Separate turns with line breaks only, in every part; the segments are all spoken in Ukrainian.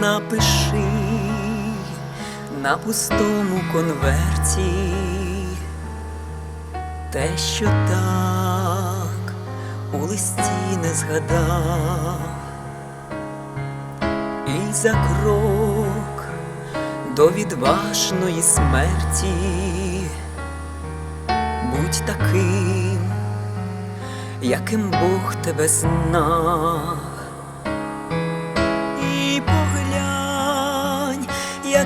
напиши на пустому конверті те, що так у листі не згадав, і за крок до відважної смерті будь таким, яким Бог тебе знав.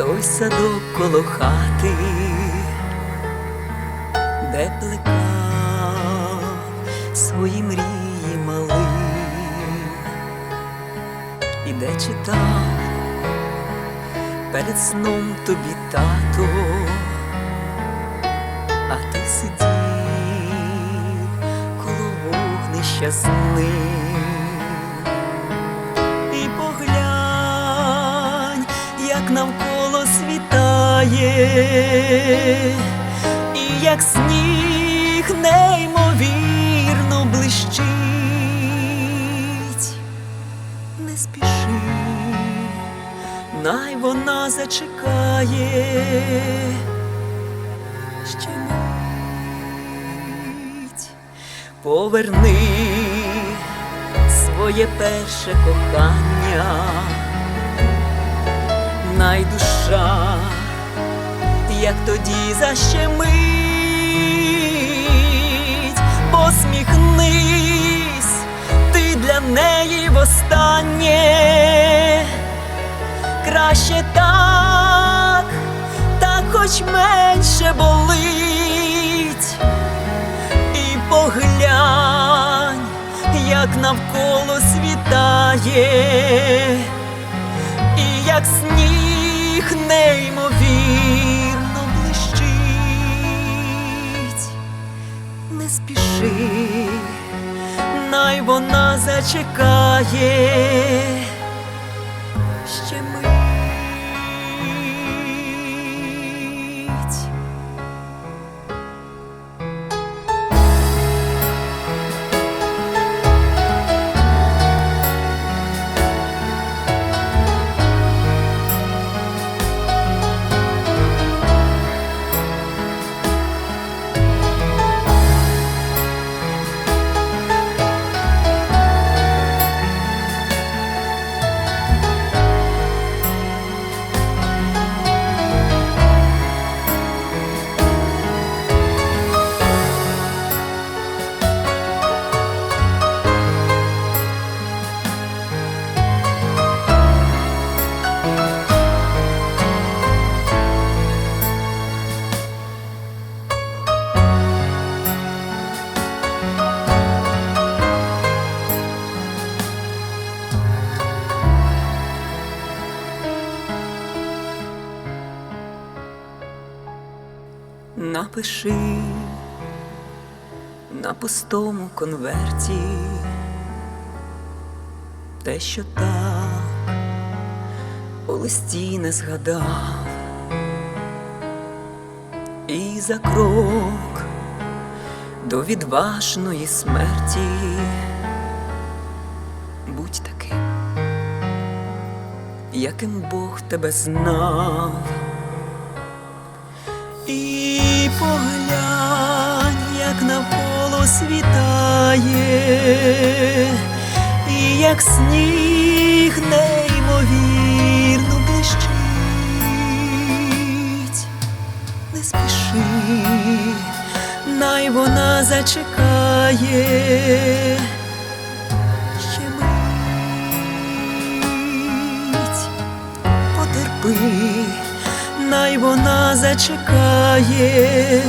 той садок коло хати, де плекав свої мрії малий, і де читав перед сном тобі тато, а ти сидів коло вогнища з і поглянь, як навколо світає, і як сніг неймовірно блищить, не спіши, най вона зачекає. Ще мить. Поверни своє перше кохання, найдуша, як тоді защемить, посміхнись, ти для неї востаннє, краще так, так хоч менше болить. І поглянь, як навколо світає, і як сніг неймовірно спіши, най вона зачекає. Ще мить. Напиши на пустому конверті те, що так у листі не згадав, і за крок до відважної смерті будь таким, яким Бог тебе знав. Поглянь, як навколо світає, і як сніг неймовірно блищить, не спіши, най вона зачекає. Зачекає.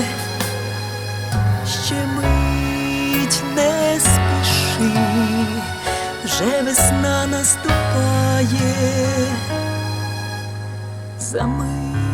Ще мить не спіши, вже весна наступає. за мить.